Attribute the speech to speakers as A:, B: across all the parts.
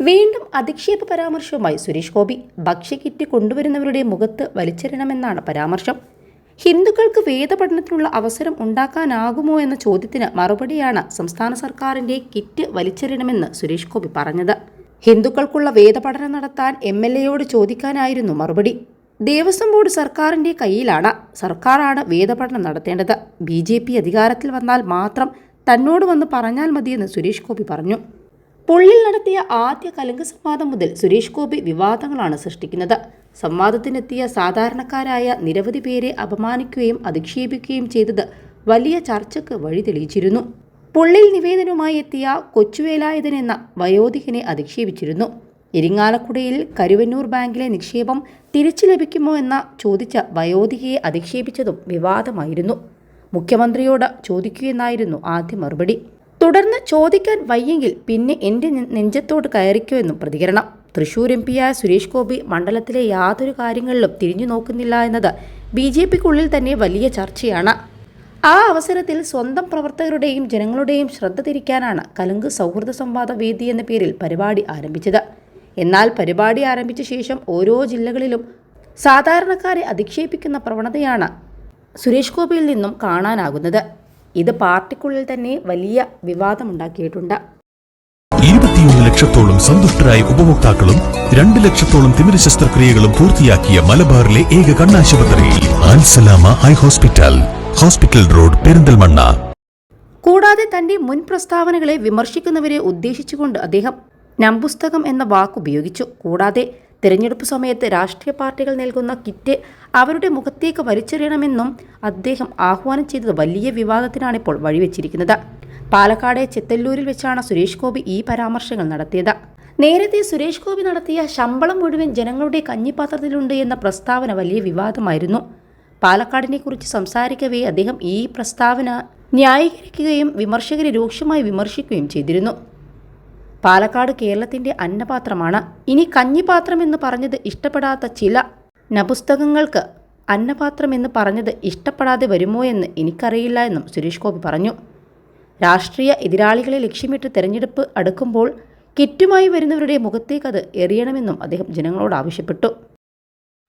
A: വീണ്ടും അധിക്ഷേപ പരാമർശവുമായി സുരേഷ് ഗോപി ഭക്ഷ്യക്കിറ്റ് കൊണ്ടുവരുന്നവരുടെ മുഖത്ത് വലിച്ചെറിയണമെന്നാണ് പരാമർശം. ഹിന്ദുക്കൾക്ക് വേദപഠനത്തിനുള്ള അവസരം ഉണ്ടാക്കാനാകുമോ എന്ന ചോദ്യത്തിന് മറുപടിയാണ് സംസ്ഥാന സർക്കാരിന്റെ കിറ്റ് വലിച്ചെറിയണമെന്ന് സുരേഷ് ഗോപി പറഞ്ഞത്. ഹിന്ദുക്കൾക്കുള്ള വേദപഠനം നടത്താൻ എം എൽ എയോട് ചോദിക്കാനായിരുന്നു മറുപടി. ദേവസ്വം ബോർഡ് സർക്കാരിന്റെ കയ്യിലാണ് സർക്കാരാണ് വേദപഠനം നടത്തേണ്ടത്. ബി ജെ പി അധികാരത്തിൽ വന്നാൽ മാത്രം തന്നോട് വന്ന് പറഞ്ഞാൽ മതിയെന്ന് സുരേഷ് ഗോപി പറഞ്ഞു. പുള്ളിൽ നടത്തിയ ആദ്യ കലങ്ക് സംവാദം മുതൽ സുരേഷ് ഗോപി വിവാദങ്ങളാണ് സൃഷ്ടിക്കുന്നത്. സംവാദത്തിനെത്തിയ സാധാരണക്കാരായ നിരവധി പേരെ അപമാനിക്കുകയും അധിക്ഷേപിക്കുകയും ചെയ്തത് വലിയ ചർച്ചയ്ക്ക് വഴി തെളിയിച്ചിരുന്നു. പുള്ളിൽ നിവേദനവുമായി എത്തിയ കൊച്ചുവേലായുധൻ എന്ന വയോധികനെ അധിക്ഷേപിച്ചിരുന്നു ഇരിങ്ങാലക്കുടയിൽ കരുവന്നൂർ ബാങ്കിലെ നിക്ഷേപം തിരിച്ചു ലഭിക്കുമോ എന്ന ചോദിച്ച വയോധികയെ അധിക്ഷേപിച്ചതും വിവാദമായിരുന്നു. മുഖ്യമന്ത്രിയോട് ചോദിക്കുകയെന്നായിരുന്നു ആദ്യ മറുപടി. തുടർന്ന് ചോദിക്കാൻ വയ്യെങ്കിൽ പിന്നെ എന്റെ നെഞ്ചത്തോട് കയറിക്കോ എന്നും പ്രതികരണം. തൃശൂർ എം പിയായ സുരേഷ് ഗോപി മണ്ഡലത്തിലെ യാതൊരു കാര്യങ്ങളിലും തിരിഞ്ഞു നോക്കുന്നില്ല എന്നത് ബി ജെ പിക്കുള്ളിൽ തന്നെ വലിയ ചർച്ചയാണ്. ആ അവസരത്തിൽ സ്വന്തം പ്രവർത്തകരുടെയും ജനങ്ങളുടെയും ശ്രദ്ധ തിരിക്കാനാണ് കലുങ്ക് സൗഹൃദ സംവാദ വേദി എന്ന പേരിൽ പരിപാടി ആരംഭിച്ചത്. എന്നാൽ പരിപാടി ആരംഭിച്ച ശേഷം ഓരോ ജില്ലകളിലും സാധാരണക്കാരെ അധിക്ഷേപിക്കുന്ന പ്രവണതയാണ് സുരേഷ് ഗോപിയിൽ നിന്നും കാണാനാകുന്നത്. ഇത് പാർട്ടിക്കുള്ളിൽ തന്നെ വലിയ വിവാദമുണ്ടാക്കിയിട്ടുണ്ട്
B: ഇരുപത്തിയൊന്ന് ലക്ഷത്തോളം സന്തുഷ്ടരായ ഉപഭോക്താക്കളും രണ്ട് ലക്ഷത്തോളം തിമിര ശസ്ത്രക്രിയകളും പൂർത്തിയാക്കിയ മലബാറിലെ ഏക കണ്ണാശുപത്രി Alsalama eye hospital hospital road Perinthalmanna.
A: കൂടാതെ തന്റെ മുൻ പ്രസ്താവനകളെ വിമർശിക്കുന്നവരെ ഉദ്ദേശിച്ചുകൊണ്ട് അദ്ദേഹം നമ്പുസ്തകം എന്ന വാക്കുപയോഗിച്ചു. കൂടാതെ തിരഞ്ഞെടുപ്പ് സമയത്ത് രാഷ്ട്രീയ പാർട്ടികൾ നൽകുന്ന കിറ്റ് അവരുടെ മുഖത്തേക്ക് വലിച്ചെറിയണമെന്നും അദ്ദേഹം ആഹ്വാനം ചെയ്തത് വലിയ വിവാദത്തിനാണിപ്പോൾ വഴിവെച്ചിരിക്കുന്നത്. പാലക്കാട് ചെത്തല്ലൂരിൽ വെച്ചാണ് സുരേഷ് ഗോപി ഈ പരാമർശങ്ങൾ നടത്തിയത്. നേരത്തെ സുരേഷ് ഗോപി നടത്തിയ ശമ്പളം മുഴുവൻ ജനങ്ങളുടെ കഞ്ഞിപ്പാത്രത്തിലുണ്ട് എന്ന പ്രസ്താവന വലിയ വിവാദമായിരുന്നു. പാലക്കാടിനെ കുറിച്ച് സംസാരിക്കവേ അദ്ദേഹം ഈ പ്രസ്താവന ന്യായീകരിക്കുകയും വിമർശകരെ രൂക്ഷമായി വിമർശിക്കുകയും ചെയ്തിരുന്നു. പാലക്കാട് കേരളത്തിന്റെ അന്നപാത്രമാണ്. ഇനി കഞ്ഞിപാത്രം എന്ന് പറഞ്ഞത് ഇഷ്ടപ്പെടാത്ത ചില നപുസ്തകങ്ങൾക്ക് അന്നപാത്രം എന്ന് പറഞ്ഞത് ഇഷ്ടപ്പെടാതെ വരുമോ എന്ന് എനിക്കറിയില്ല എന്നും സുരേഷ് ഗോപി പറഞ്ഞു. രാഷ്ട്രീയ എതിരാളികളെ ലക്ഷ്യമിട്ട് തെരഞ്ഞെടുപ്പ് അടുക്കുമ്പോൾ കിറ്റുമായി വരുന്നവരുടെ മുഖത്തേക്ക് അത് എറിയണമെന്നും അദ്ദേഹം ജനങ്ങളോട് ആവശ്യപ്പെട്ടു.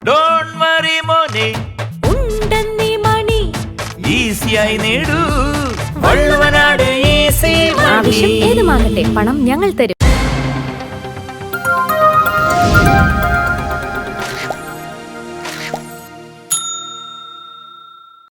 C: ഡോൺ വറി മോനെ.
D: ഉണ്ടെന്നീ മണി.
C: ഈസിയായി നേടൂ.
D: ആവശ്യം ഏതുമാകട്ടെ പണം ഞങ്ങൾ തരും.